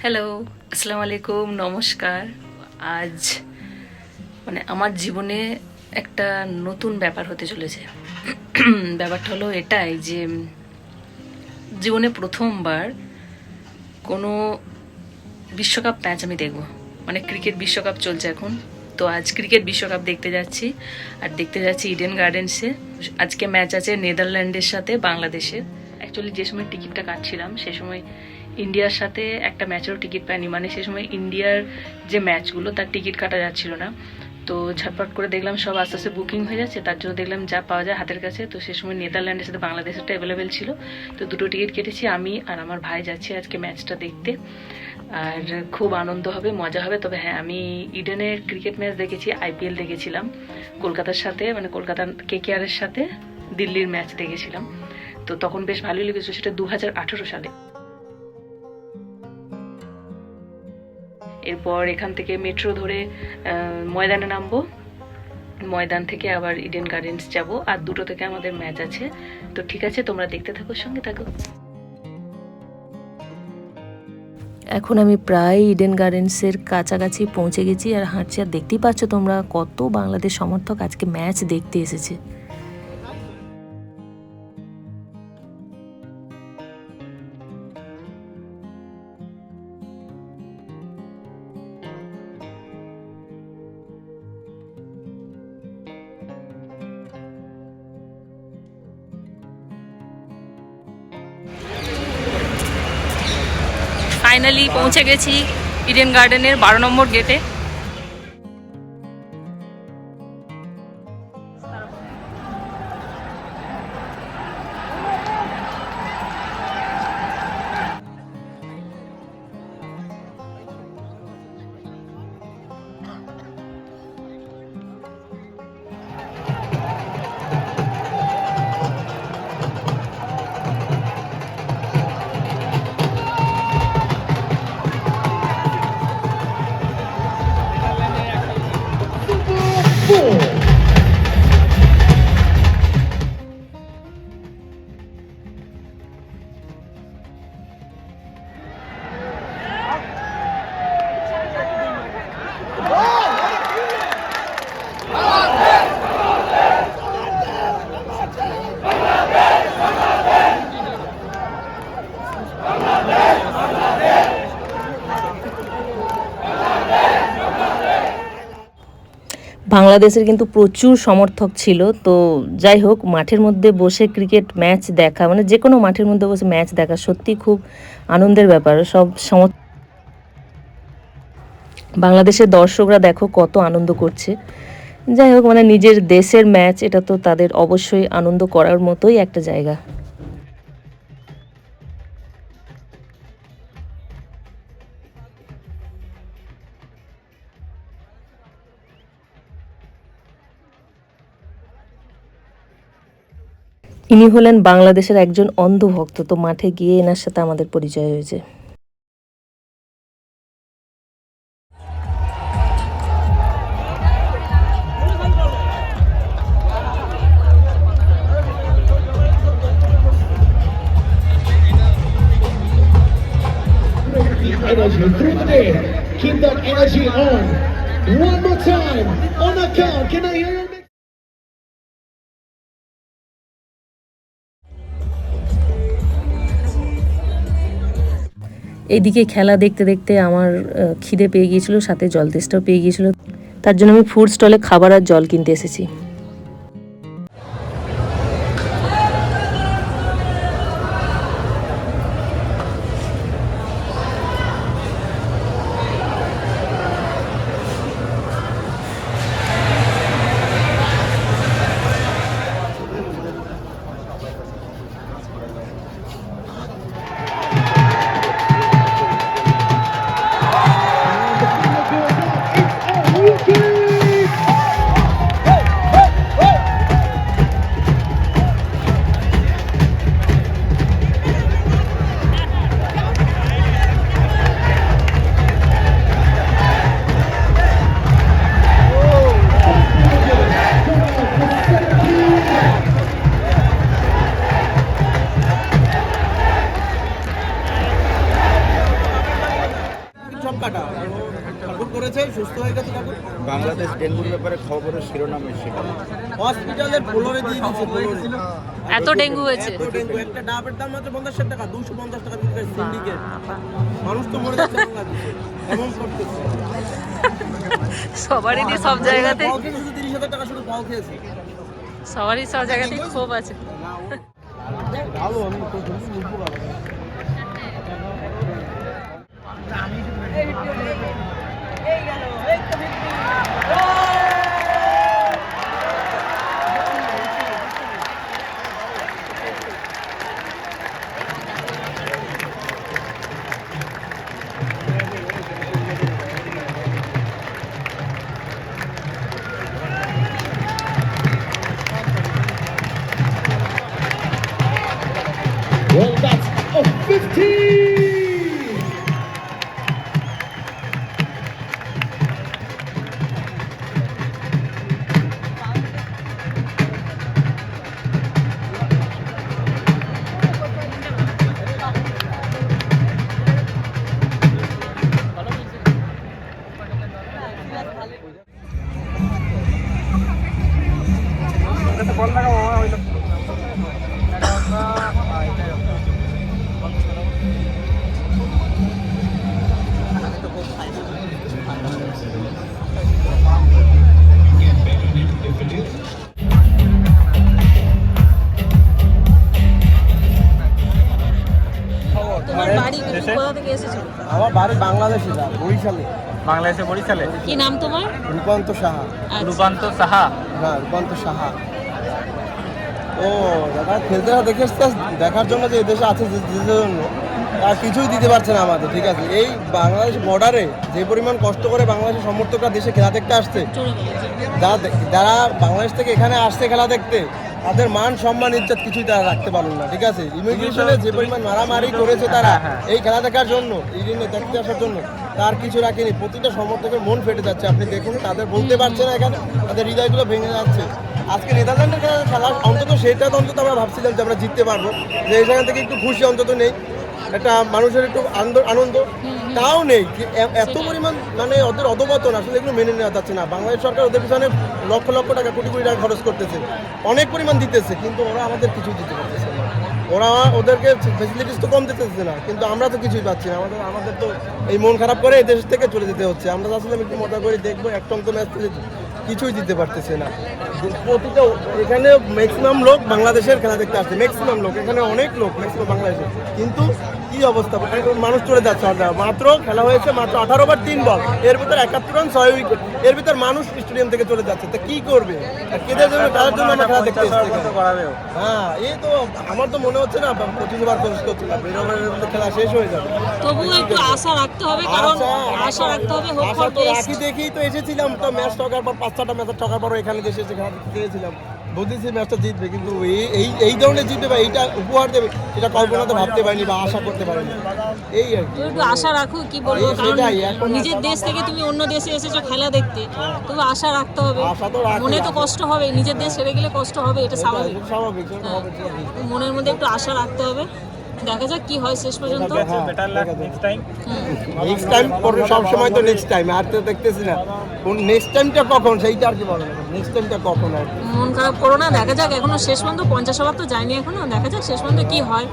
Hello আসসালামু আলাইকুম, নমস্কার। আজ মানে আমার জীবনে একটা নতুন ব্যাপার হতে চলেছে। ব্যাপারটা হলো এটাই যে, জীবনে প্রথমবার কোনো বিশ্বকাপ ম্যাচ আমি দেখব। মানে ক্রিকেট বিশ্বকাপ চলছে এখন। তো আজ ক্রিকেট বিশ্বকাপ দেখতে যাচ্ছি। আর দেখতে যাচ্ছি ইডেন গার্ডেন্সে আজকে ম্যাচ আছে নেদারল্যান্ডের সাথে বাংলাদেশের। অ্যাকচুয়ালি যে সময় টিকিটটা কাটছিলাম, সে সময় ইন্ডিয়ার সাথে একটা ম্যাচেরও টিকিট পাইনি মানে সে সময় ইন্ডিয়ার যে ম্যাচগুলো তার টিকিট কাটা যাচ্ছিল না। তো ঝটপট করে দেখলাম সব আস্তে আস্তে বুকিং হয়ে যাচ্ছে। তার জন্য দেখলাম যা পাওয়া যায় হাতের কাছে। তো সে সময় নেদারল্যান্ডের সাথে বাংলাদেশেরটা অ্যাভেলেবেল ছিল। তো দুটো টিকিট কেটেছি আমি আর আমার ভাই যাচ্ছি আজকে ম্যাচটা দেখতে। আর খুব আনন্দ হবে, মজা হবে। তবে হ্যাঁ আমি ইডেনের ক্রিকেট ম্যাচ দেখেছি আইপিএল দেখেছিলাম। কলকাতার সাথে মানে কলকাতার কে কেকেআরের সাথে দিল্লির ম্যাচ দেখেছিলাম। তো তখন বেশ ভালোই লেগেছিল। সেটা দু হাজার আঠেরো সালে। এরপর এখান থেকে মেট্রো ধরে ময়দানে নামবো। ময়দান থেকে আবার ইডেন গার্ডেন্স যাব। আর দুটো থেকে আমাদের ম্যাচ আছে। তো ঠিক আছে, তোমরা দেখতে থাকো, সঙ্গে থাকো। এখন আমি প্রায় ইডেন গার্ডেন্সের কাছাকাছি পৌঁছে গেছি। আর হাঁটছি, আর দেখতেই পাচ্ছ তোমরা কত বাংলাদেশ সমর্থক আজকে ম্যাচ দেখতে এসেছে। ফাইনালি পৌঁছে গেছি ইডেন গার্ডেনের বারো নম্বর গেটে বাংলাদেশের কিন্তু প্রচুর সমর্থক ছিল। তো যাই হোক, মাঠের মধ্যে বসে ক্রিকেট ম্যাচ দেখা মানে যে কোনো মাঠের মধ্যে বসে ম্যাচ দেখা সত্যি খুব আনন্দের ব্যাপার। সব সম বাংলাদেশের দর্শকরা দেখো কত আনন্দ করছে। যাই হোক মানে নিজের দেশের ম্যাচ এটা তো তাদের অবশ্যই আনন্দ করার মতোই একটা জায়গা। ইনি হলেন বাংলাদেশের একজন অন্ধভক্ত তো মাঠে গিয়ে এনার সাথে আমাদের পরিচয় হয়েছে. Keep that energy on. One more time. On the count. Can I hear you? এইদিকে খেলা দেখতে দেখতে আমার খিদে পেয়ে গিয়েছিল, সাথে জল তেষ্টাও পেয়ে গিয়েছিল। তার জন্য আমি ফুড স্টলে খাবার আর জল কিনতে এসেছি। দিয়ে ফ্লোরে এত ডেঙ্গু হয়েছে। এত ডেঙ্গু একটা ডাবের দাম মাত্র পঞ্চাশ টাকা দুশো পঞ্চাশ টাকা সিন্ডিকেট মানুষ তো মরে যাচ্ছে এমন করতেছে। সবারই দিয়ে সব জায়গাতে তিরিশ হাজার টাকা শুধু পাও খেয়েছে। সবারই সব জায়গাতেই ক্ষোভ আছে। ভালো আমি বাংলাদেশে না বরিশালে। বাংলাদেশে বরিশালে? কি নাম তোমার? রূপান্ত সাহা। আচ্ছা। রূপান্ত সাহা? না রূপান্ত সাহা। ও দাদা খেলতে না দেখে দেখার জন্য যে দেশে আছে যে জন্য তার কিছুই দিতে পারছে না আমাদের ঠিক আছে? এই বাংলাদেশ বর্ডারে যে পরিমাণ কষ্ট করে বাংলাদেশের সমর্থকরা দেশে খেলা দেখতে আসছে যারা বাংলাদেশ থেকে এখানে আসছে খেলা দেখতে তাদের মান সম্মান ইজ্জত কিছুই তারা রাখতে পারল না ঠিক আছে? ইমিগ্রেশনে যে পরিমাণ মারামারি করেছে তারা এই খেলা দেখার জন্য এই জন্য দেখতে আসার জন্য তার কিছু রাখেনি। প্রতিটা সমর্থকের মন ফেটে যাচ্ছে। আপনি দেখুন তাদের বলতে পারছে না এখানে তাদের হৃদয়গুলো ভেঙে যাচ্ছে। আজকে নেদারল্যান্ডের খেলা খেলা অন্তত সেটা তো অন্তত আমরা ভাবছিলাম যে আমরা জিততে পারব। যে এখান থেকে একটু খুশি অন্তত নেই। একটা মানুষের একটু আনন্দ তাও নেই এত পরিমাণ মানে ওদের অধপতন আসলে এগুলো মেনে নেওয়া যাচ্ছে না। বাংলাদেশ সরকার ওদের পিছনে লক্ষ লক্ষ টাকা, কোটি কোটি টাকা খরচ করতেছে। অনেক পরিমাণ দিতেছে, কিন্তু ওরা আমাদের কিছু দিতে পারতেছে না। ওরা ওদেরকে ফেসিলিটিস তো কম দিতেছে না, কিন্তু আমরা তো কিছুই পাচ্ছি না। আমাদের আমাদের তো এই মন খারাপ করে এই দেশ থেকে চলে যেতে হচ্ছে। আমরা আসলে একটু মজা করে দেখব একটা অন্ত ম্যাচ কিছুই দিতে পারতেছে না। প্রতিটা এখানে ম্যাক্সিমাম লোক বাংলাদেশের খেলা দেখতে আসছে। ম্যাক্সিমাম লোক, এখানে অনেক লোক ম্যাক্সিমাম বাংলাদেশের। কিন্তু কি অবস্থা? মানুষ চলে যাচ্ছে মাত্র খেলা হয়েছে মাত্র আঠারো বার তিন বল। এর ভিতর একাত্তর রান ছয় উইকেট। এর ভিতর মানুষ স্টেডিয়াম থেকে চলে যাচ্ছে। তা কি করবে? কেদের জন্য? তার জন্য আমরা খেলা দেখতে হ্যাঁ এই তো আমার তো মনে হচ্ছে না পঁচিশ বার খরচ করতে পারবে খেলা শেষ হয়ে যাবে। তবুও একটু আশা রাখতে হবে কারণ আশা- আশা রাখতে হবে হোপ ফর দেখেই তো এসেছিলাম। তো ম্যাচ ঠকার পর পাঁচ ছটা ম্যাচ ঠকার পর এখানে এসে খেলা দেখতে গিয়েছিলাম। বুঝেছি ম্যাচটা জিতবে কিন্তু এই এই ধরনের জিতবে বা এইটা উপহার দেবে এটা কল্পনা তো ভাবতে পারিনি বা আশা করতে পারিনি। এই আর কি। তুমি একটু আশা রাখো কি বলব? কারণ নিজের দেশ থেকে তুমি অন্য দেশে এসেছ খেলা দেখতে তবু আশা রাখতে হবে। মনে তো কষ্ট হবে নিজের দেশ ছেড়ে গেলে কষ্ট হবে এটা স্বাভাবিক। স্বাভাবিক হবে। মনের মধ্যে একটু আশা রাখতে হবে। দেখা যাক কি হয় শেষ পর্যন্ত। হ্যাঁ, better luck next time next time পরে সব সময় তো নেক্সট টাইম আর তো দেখতেছি না। কোন নেক্সট টাইমটা কখন সেইটা আর কি বলো নেক্সট টাইমটা কখন আর মন খারাপ করো না দেখা যাক এখনও শেষ পর্যন্ত পঞ্চাশ ওভার তো যায়নি এখনও দেখা যাক শেষ পর্যন্ত কি হয়।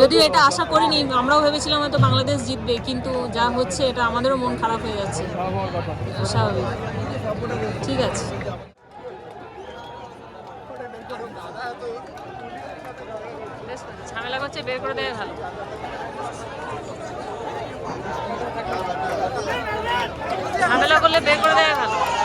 যদিও এটা আশা করিনি আমরাও ভেবেছিলাম হয়তো বাংলাদেশ জিতবে কিন্তু যা হচ্ছে এটা আমাদেরও মন খারাপ হয়ে যাচ্ছে। স্বাভাবিক। ঠিক আছে। ঝামেলা করছে বের করে দেয় ভালো। ঝামেলা করলে বের করে দেয় ভালো।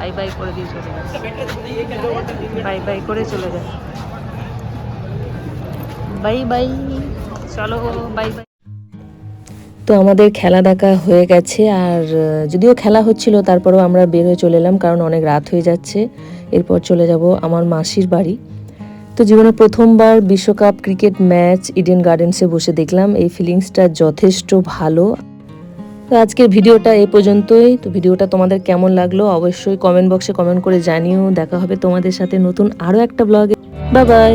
বাই বাই করে দিয়ে চলে যাচ্ছে বাই বাই করে চলে যায়। Bye bye. চলো বাই বাই। তো আমাদের খেলা দেখা হয়ে গেছে, আর যদিও খেলা হচ্ছিল, তারপরেও আমরা বের হয়ে চলে এলাম, কারণ অনেক রাত হয়ে যাচ্ছে। এরপর চলে যাব আমার মাসির বাড়ি। তো জীবনে প্রথমবার বিশ্বকাপ ক্রিকেট ম্যাচ ইডেন গার্ডেন্সে বসে দেখলাম। এই ফিলিংসটা যথেষ্ট ভালো। তো আজকের ভিডিওটা এই পর্যন্তই। তো ভিডিওটা তোমাদের কেমন লাগল অবশ্যই কমেন্ট বক্সে কমেন্ট করে জানিও। দেখা হবে তোমাদের সাথে নতুন আরও একটা ব্লগে বা বাই